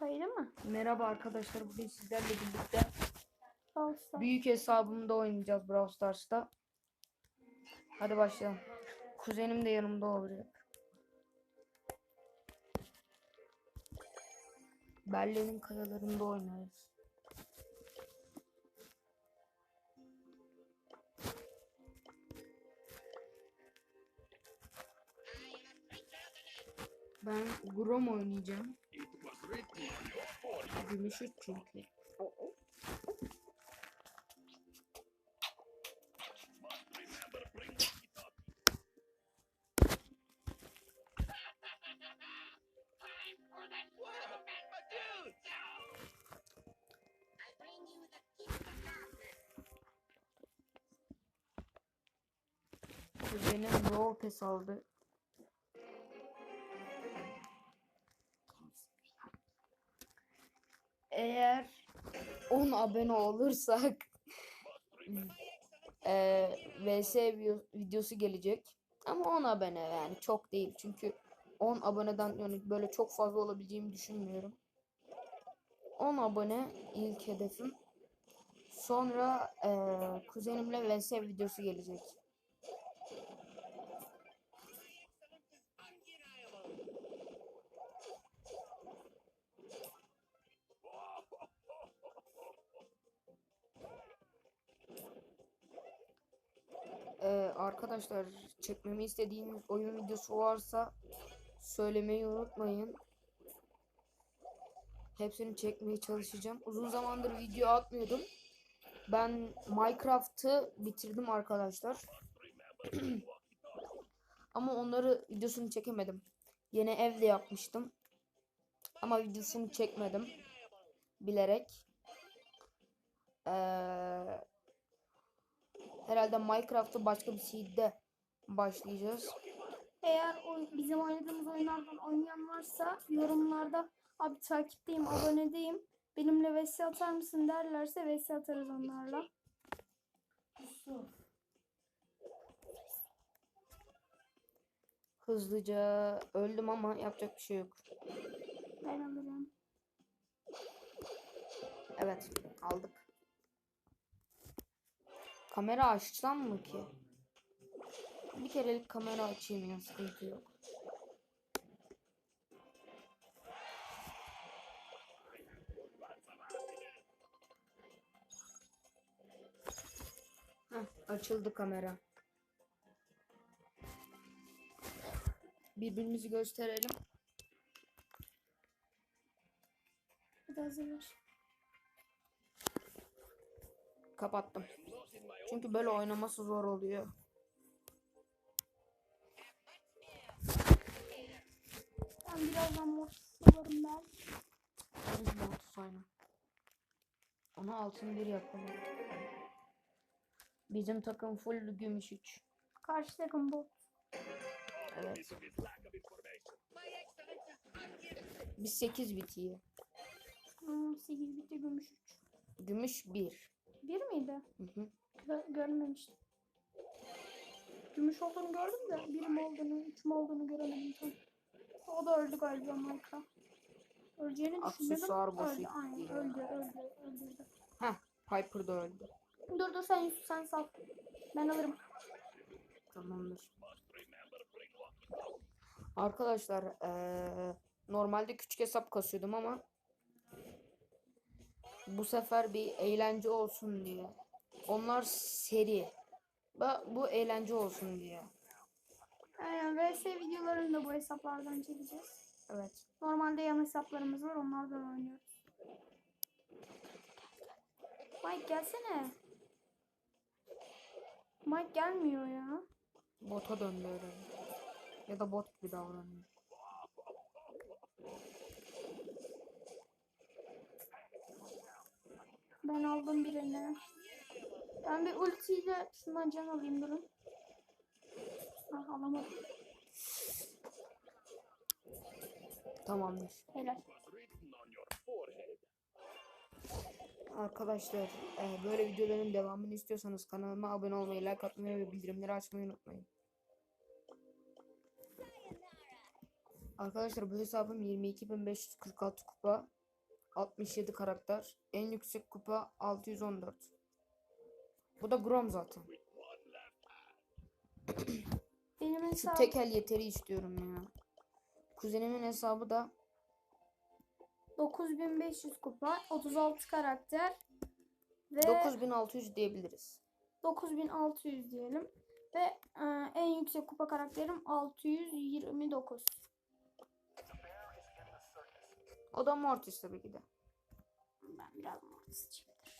Kaydı mı? Merhaba arkadaşlar. Bugün sizlerle birlikte büyük hesabımda oynayacağız Brawl Stars'ta. Hadi başlayalım. Kuzenim de yanımda olacak. Berlin'in kayalarında oynarız. Ben Grom oynayacağım. Gümüş üç çünkü. Kuzenim Brawl Pass aldı. Eğer 10 abone olursak eee VS vi- videosu gelecek. Ama 10 abone yani çok değil. Çünkü 10 aboneden yani böyle çok fazla olabileceğimi düşünmüyorum. 10 abone ilk hedefim. Sonra eee kuzenimle VS videosu gelecek. Ee, arkadaşlar çekmemi istediğiniz oyun videosu varsa söylemeyi unutmayın. Hepsini çekmeye çalışacağım. Uzun zamandır video atmıyordum. Ben Minecraft'ı bitirdim arkadaşlar. Ama onları videosunu çekemedim. Yine evde yapmıştım. Ama videosunu çekmedim. Bilerek. Ee, herhalde Minecraft'ı başka bir seed'de başlayacağız. Eğer o, bizim oynadığımız oyunlardan oynayan varsa yorumlarda abi takipteyim, abonedeyim. Benimle vs atar mısın derlerse vs atarız onlarla. Hızlıca öldüm ama yapacak bir şey yok. Ben alırım. Evet aldık. Kamera açsam mı ki? Bir kerelik kamera açayım ya sıkıntı yok. Heh, açıldı kamera. Birbirimizi gösterelim. Hadi hazırlar. Kapattım. Çünkü böyle oynaması zor oluyor. Ben birazdan mortis alırım ben. Biz Mortis aynen. Onu altın bir yapalım. Bizim takım full gümüş 3. Karşı takım bot. Evet. Biz 8 bitiyor. Hmm, 8 bitti gümüş 3. Gümüş 1. Bir miydi? Hı hı. Gö- görmemiştim. Gümüş olduğunu gördüm de birim olduğunu, üç mü olduğunu göremedim tam. O da öldü galiba Minecraft. Öleceğini düşünmedim. Aksesuar boşu Öldü, aynen ya. öldü, öldü, öldürdü. Heh, Piper da öldü. Dur dur sen Yusuf sen sal. Ben alırım. Tamamdır. Arkadaşlar eee, normalde küçük hesap kasıyordum ama bu sefer bir eğlence olsun diye. Onlar seri. Ba- Bu eğlence olsun diye. Aynen VS videolarını da bu hesaplardan çekeceğiz. Evet. Normalde yan hesaplarımız var onlardan oynuyoruz. Mike gelsene. Mike gelmiyor ya. Bota döndü. Ya da bot gibi davranıyor. Ben aldım birini. Ben bir ultiyle şundan can alayım durun. Ah alamadım. Tamamdır. Helal. Arkadaşlar e, böyle videoların devamını istiyorsanız kanalıma abone olmayı, like atmayı ve bildirimleri açmayı unutmayın. Arkadaşlar bu hesabım 22.546 kupa. 67 karakter. En yüksek kupa 614. Bu da Grom zaten. Benim Şu hesabım tekel yeteri istiyorum ya. Kuzenimin hesabı da 9500 kupa, 36 karakter ve 9600 diyebiliriz. 9600 diyelim. Ve e, en yüksek kupa karakterim 629. O da Mortis tabii ki de. Ben biraz mortisçiyimdir.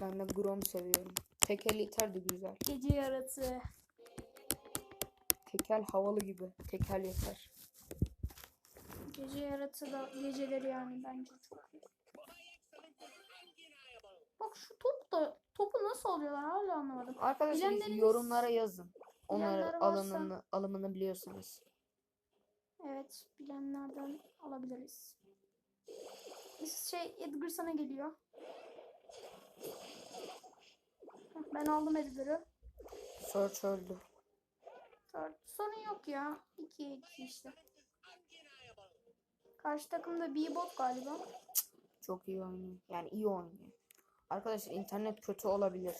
Ben de Grom seviyorum. Tekel yeter de güzel. Gece yaratığı. Tekel havalı gibi. Tekel yeter. Gece yaratığı da geceleri yani bence çok iyi. Bak şu top da topu nasıl alıyorlar hala anlamadım. Arkadaşlar Bilenleriniz- yorumlara yazın. Onları Bilenler varsa- alımını, alımını biliyorsanız. Evet bilenlerden alabiliriz. Şey Edgar sana geliyor. Ben aldım Edgar'ı. Search öldü. Sorun yok ya. 2'ye 2 işte. Karşı takımda bir bot galiba. Çok iyi oynuyor. Yani iyi oynuyor. Arkadaşlar internet kötü olabilir.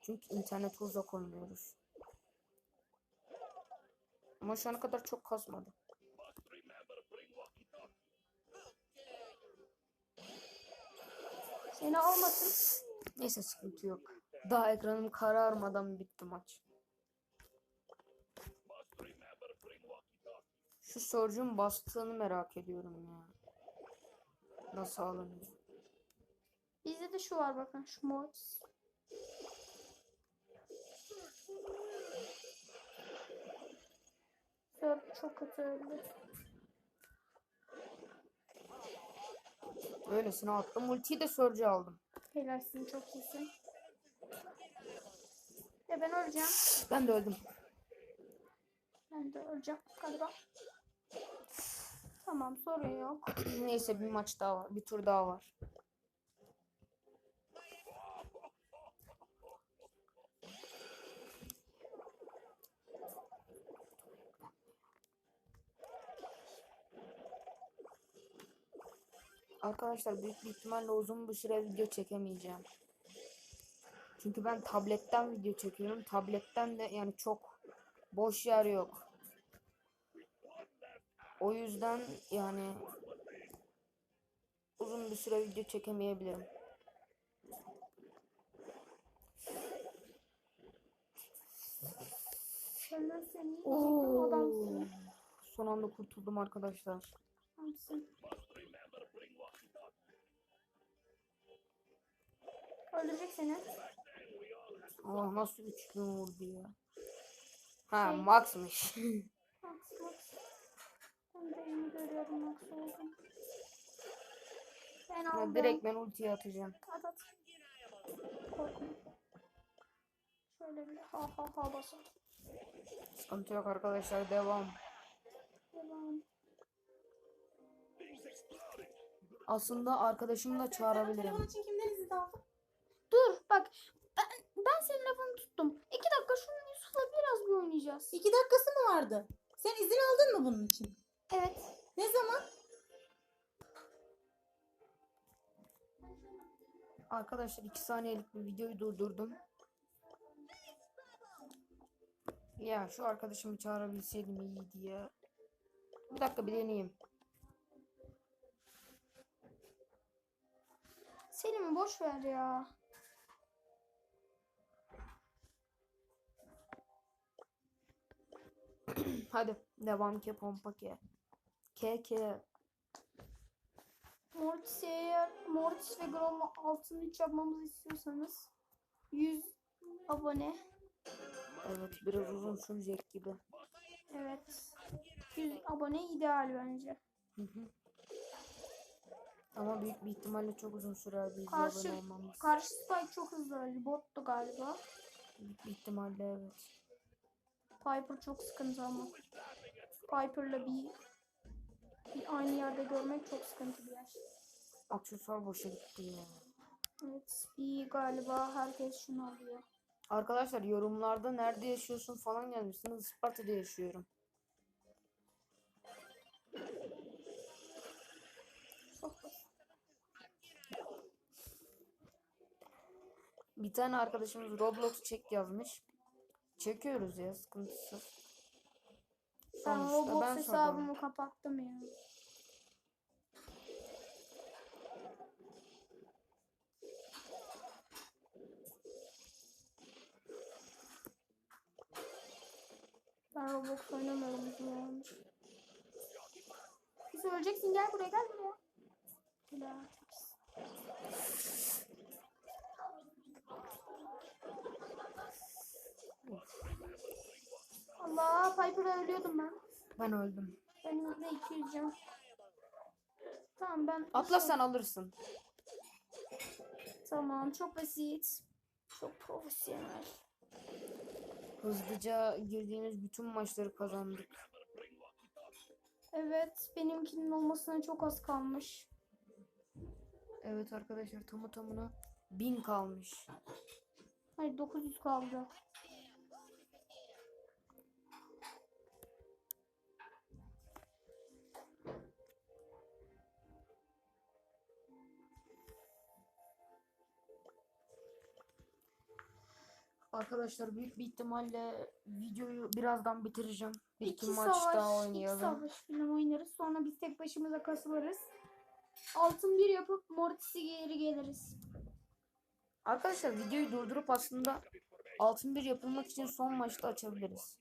Çünkü internete uzak oynuyoruz. Ama şu ana kadar çok kasmadı. Seni almasın. Neyse sıkıntı yok. Daha ekranım kararmadan bitti maç. Şu Surge'un bastığını merak ediyorum ya. Nasıl alınıyor? Bizde de şu var bakın şu Mortis. Dört çok kötü öldü. Öylesine attım. Ultiyi de Surge aldım. Helalsin çok iyisin. Ya ben öleceğim. Ben de öldüm. Ben de öleceğim galiba. Tamam sorun yok. Neyse bir maç daha var. Bir tur daha var. Arkadaşlar büyük bir ihtimalle uzun bir süre video çekemeyeceğim. Çünkü ben tabletten video çekiyorum. Tabletten de yani çok boş yer yok. O yüzden yani uzun bir süre video çekemeyebilirim. Oo. Son anda kurtuldum arkadaşlar. Adamsın. Öldürecek seni. Allah nasıl 3000 vurdu ya. Ha Şey- Max'mış. Max Max. Ben de yeni görüyorum Max oldum. Ben aldım. direkt ben ultiye atacağım. At at. Korkma. Şöyle bir ha ha ha basalım. Sıkıntı yok arkadaşlar devam. Devam. Aslında arkadaşımı da çağırabilirim. Telefon için kimden izin aldın? Dur bak. Ben, ben senin lafını tuttum. İki dakika şunu Yusuf'la biraz bir oynayacağız. İki dakikası mı vardı? Sen izin aldın mı bunun için? Evet. Ne zaman? Arkadaşlar 2 saniyelik bir videoyu durdurdum. Ya şu arkadaşımı çağırabilseydim iyiydi ya. Bir dakika bir deneyeyim. Selim'i boş ver ya. Hadi devam ke pompa ke. Ke ke. Mortis'e eğer Mortis ve Grom'la altını hiç yapmamızı istiyorsanız 100 abone. Evet biraz uzun sürecek gibi. Evet. 100 abone ideal bence. Hı hı. Ama büyük bir ihtimalle çok uzun sürer bir Karşı- abone olmamız. Karşı Spike çok hızlı öldü. Bottu galiba. Büyük bir ihtimalle evet. Piper çok sıkıntı ama. Piper'la bir, bir aynı yerde görmek çok sıkıntı bir yer. Aksesuar boşa gitti ya. Evet. Bir galiba herkes şunu alıyor. Arkadaşlar yorumlarda nerede yaşıyorsun falan yazmışsınız. Isparta'da yaşıyorum. Bir tane arkadaşımız Roblox çek yazmış. Çekiyoruz ya sıkıntısız. Ben Sonuçta Roblox ben hesabımı kapattım ya. Ben Roblox oynamıyorum uzun zamandır. Biz öleceksin gel buraya gel buraya. Gel. Allah Piper'a ölüyordum ben. Ben öldüm. Benim de 200 can. Tamam ben... Atla sen alırsın. Tamam çok basit. Çok profesyonel. Hızlıca girdiğimiz bütün maçları kazandık. Evet benimkinin olmasına çok az kalmış. Evet arkadaşlar tamı tamına 1000 kalmış. Hayır 900 kaldı. Arkadaşlar büyük bir ihtimalle videoyu birazdan bitireceğim. Bir iki, İki maç savaş, daha iki oynayalım. savaş falan oynarız. Sonra biz tek başımıza kasılırız. Altın bir yapıp Mortis'i geri geliriz. Arkadaşlar videoyu durdurup aslında altın bir yapılmak için son maçta açabiliriz.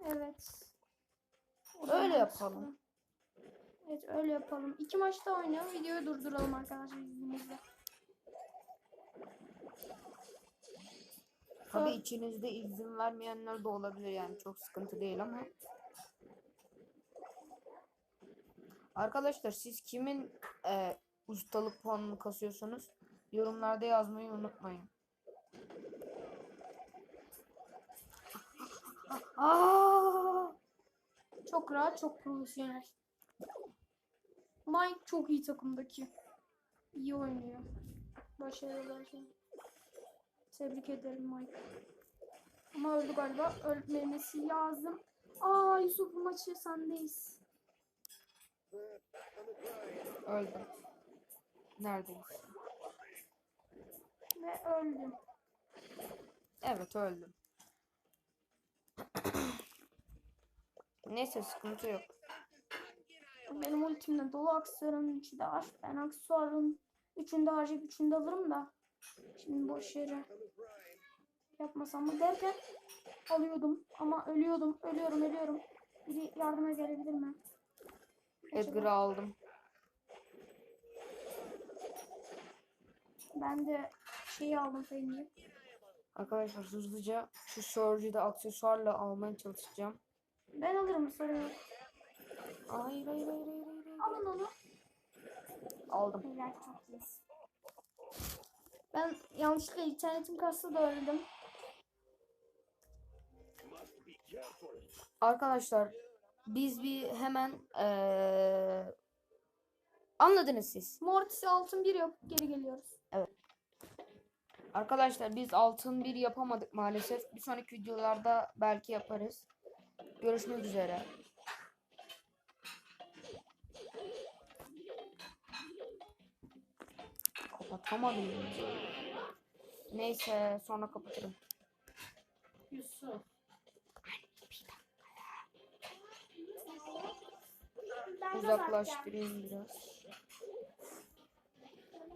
Evet. Öyle yapalım. Evet öyle yapalım. İki maçta oynayalım. Videoyu durduralım arkadaşlar izninizle. Tabii içinizde izin vermeyenler de olabilir yani çok sıkıntı değil ama. Arkadaşlar siz kimin e, ustalık puanını kasıyorsanız yorumlarda yazmayı unutmayın. Aa! Çok rahat, çok profesyonel. Mike çok iyi takımdaki. İyi oynuyor. Başarılar. Tebrik ederim Mike. Ama öldü galiba. Ölmemesi lazım. Aa Yusuf bu maçı sendeyiz. Öldüm. Neredeyiz? Ve öldüm. Evet öldüm. Neyse sıkıntı yok. Benim ultimde dolu aksesuarın üçü de var. Ben aksesuarın üçünü de harcayıp üçünü de alırım da. Şimdi boş yere yapmasam mı derken alıyordum ama ölüyordum. Ölüyorum ölüyorum. Biri yardıma gelebilir mi? Edgar'ı aldım. Ben de şeyi aldım Fengi'yi. Arkadaşlar hızlıca şu Surge'ü de aksesuarla almaya çalışacağım. Ben alırım sorun yok. Hayır hayır hayır hayır. Alın onu. Aldım. Helal çok iyiyiz. Ben yanlışlıkla internetim kastı da öldüm. Arkadaşlar biz bir hemen eee, anladınız siz. Mortis altın bir yap geri geliyoruz. Arkadaşlar biz altın bir yapamadık maalesef. Bir sonraki videolarda belki yaparız. Görüşmek üzere. Kapatamadım. Neyse sonra kapatırım. Yusuf. Uzaklaştırayım biraz.